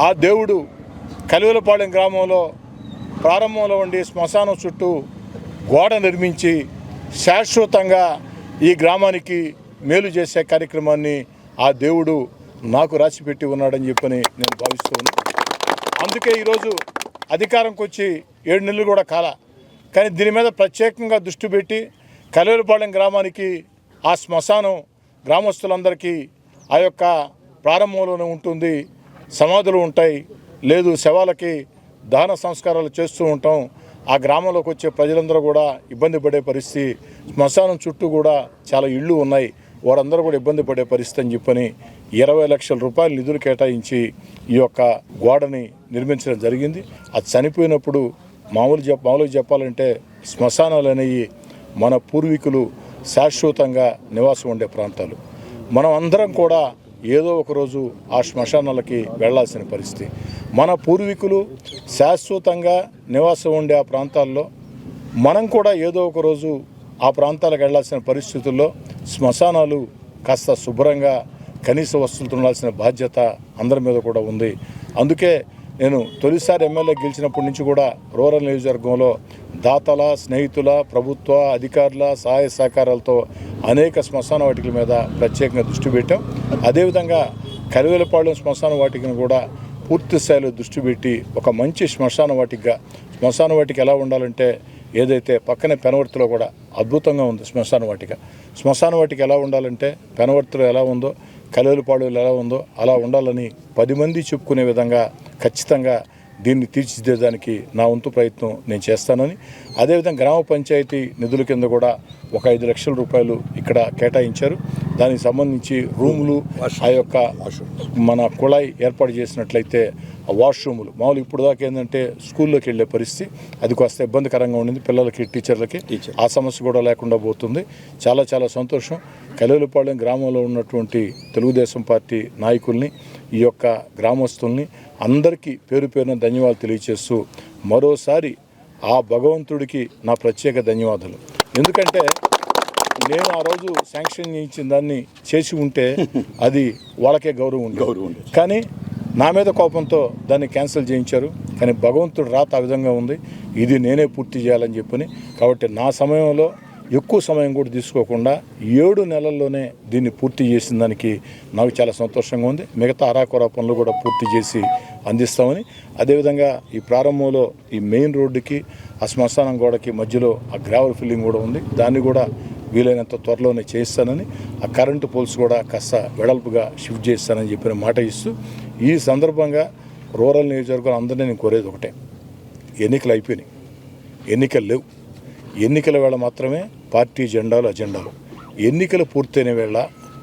ఆ దేవుడు కలివలపాలెం గ్రామంలో ప్రారంభంలో ఉండి శ్మశానం చుట్టూ గోడ నిర్మించి శాశ్వతంగా ఈ గ్రామానికి మేలు చేసే కార్యక్రమాన్ని ఆ దేవుడు నాకు రాసిపెట్టి ఉన్నాడని చెప్పని నేను భావిస్తూ ఉన్నాను. అందుకే ఈరోజు అధికారంకి వచ్చి ఏడు నెలలు కూడా కాల. కానీ దీని మీద ప్రత్యేకంగా దృష్టి పెట్టి కలేరుపాలెం గ్రామానికి ఆ శ్మశానం గ్రామస్తులందరికీ ఆ యొక్క ప్రారంభంలోనే ఉంటుంది. సమాధులు ఉంటాయి. లేదు శవాలకి దహన సంస్కారాలు చేస్తూ ఉంటాం. ఆ గ్రామంలోకి వచ్చే ప్రజలందరూ కూడా ఇబ్బంది పడే పరిస్థితి శ్మశానం చుట్టూ కూడా చాలా ఇళ్ళు ఉన్నాయి. వారందరూ కూడా ఇబ్బంది పడే పరిస్థితి అని చెప్పని ఇరవై లక్షల రూపాయలు నిధులు కేటాయించి ఈ యొక్క గోడని నిర్మించడం జరిగింది. అది చనిపోయినప్పుడు మామూలు చెప్ మామూలుగా చెప్పాలంటే శ్మశానాలు అనేవి మన పూర్వీకులు శాశ్వతంగా నివాసం ఉండే ప్రాంతాలు. మనం అందరం కూడా ఏదో ఒక రోజు ఆ శ్మశానాలకి వెళ్ళాల్సిన పరిస్థితి. మన పూర్వీకులు శాశ్వతంగా నివాసం ఉండే ఆ ప్రాంతాల్లో మనం కూడా ఏదో ఒక రోజు ఆ ప్రాంతాలకు వెళ్ళాల్సిన పరిస్థితుల్లో శ్మశానాలు కాస్త శుభ్రంగా కనీస వస్తువులతో ఉండాల్సిన బాధ్యత అందరి మీద కూడా ఉంది. అందుకే నేను తొలిసారి ఎమ్మెల్యే గెలిచినప్పటి నుంచి కూడా రూరల్ నియోజకవర్గంలో దాతల స్నేహితుల ప్రభుత్వ అధికారుల సహాయ సహకారాలతో అనేక శ్మశాన వాటికల మీద ప్రత్యేకంగా దృష్టి పెట్టాం. అదేవిధంగా కరివేలపాలెం శ్మశాన వాటికను కూడా పూర్తి స్థాయిలో దృష్టి పెట్టి ఒక మంచి శ్మశాన వాటికగా శ్మశాన వాటికి ఎలా ఉండాలంటే ఏదైతే పక్కనే పెనవర్తిలో కూడా అద్భుతంగా ఉంది శ్మశాన వాటిక. శ్మశాన వాటికి ఎలా ఉండాలంటే పెనవర్తిలో ఎలా ఉందో కలేలుపాడులో ఎలా ఉందో అలా ఉండాలని పది మంది చెప్పుకునే విధంగా ఖచ్చితంగా దీన్ని తీర్చిదిద్దడానికి నా వంతు ప్రయత్నం నేను చేస్తానని. అదేవిధంగా గ్రామ పంచాయతీ నిధుల కింద కూడా ఒక ఐదు లక్షల రూపాయలు ఇక్కడ కేటాయించారు. దానికి సంబంధించి రూములు ఆ యొక్క మన కుళాయి ఏర్పాటు చేసినట్లయితే ఆ వాష్రూములు. మామూలు ఇప్పుడు దాకా ఏంటంటే స్కూల్లోకి వెళ్ళే పరిస్థితి. అది కాస్త ఇబ్బందికరంగా ఉండింది పిల్లలకి టీచర్లకి. ఆ సమస్య కూడా లేకుండా పోతుంది. చాలా చాలా సంతోషం. కలేలుపాలెం గ్రామంలో ఉన్నటువంటి తెలుగుదేశం పార్టీ నాయకుల్ని ఈ యొక్క గ్రామస్తుల్ని అందరికీ పేరు పేరున ధన్యవాదాలు తెలియజేస్తూ మరోసారి ఆ భగవంతుడికి నా ప్రత్యేక ధన్యవాదాలు. ఎందుకంటే నేను ఆ రోజు శాంక్షన్ చేయించిన దాన్ని చేసి ఉంటే అది వాళ్ళకే గౌరవం గౌరవం. కానీ నా మీద కోపంతో దాన్ని క్యాన్సిల్ చేయించారు. కానీ భగవంతుడు రాత ఆ విధంగా ఉంది. ఇది నేనే పూర్తి చేయాలని చెప్పని. కాబట్టి నా సమయంలో ఎక్కువ సమయం కూడా తీసుకోకుండా ఏడు నెలల్లోనే దీన్ని పూర్తి చేసిన దానికి నాకు చాలా సంతోషంగా ఉంది. మిగతా అరాకొర పనులు కూడా పూర్తి చేసి అందిస్తామని. అదేవిధంగా ఈ ప్రారంభంలో ఈ మెయిన్ రోడ్డుకి ఆ శ్మశానం గోడకి మధ్యలో ఆ గ్రావెల్ ఫిల్లింగ్ కూడా ఉంది. దాన్ని కూడా వీలైనంత త్వరలోనే చేయిస్తానని. ఆ కరెంటు పోల్స్ కూడా కాస్త వెడల్పుగా షిఫ్ట్ చేస్తానని చెప్పిన మాట ఇస్తూ ఈ సందర్భంగా రూరల్ నియోజకవర్గం అందరినీ నేను కోరేది ఒకటే. ఎన్నికలు అయిపోయినాయి. ఎన్నికలు లేవు. ఎన్నికల వేళ మాత్రమే పార్టీ జెండాలు అజెండాలు. ఎన్నికలు పూర్తయిన వేళ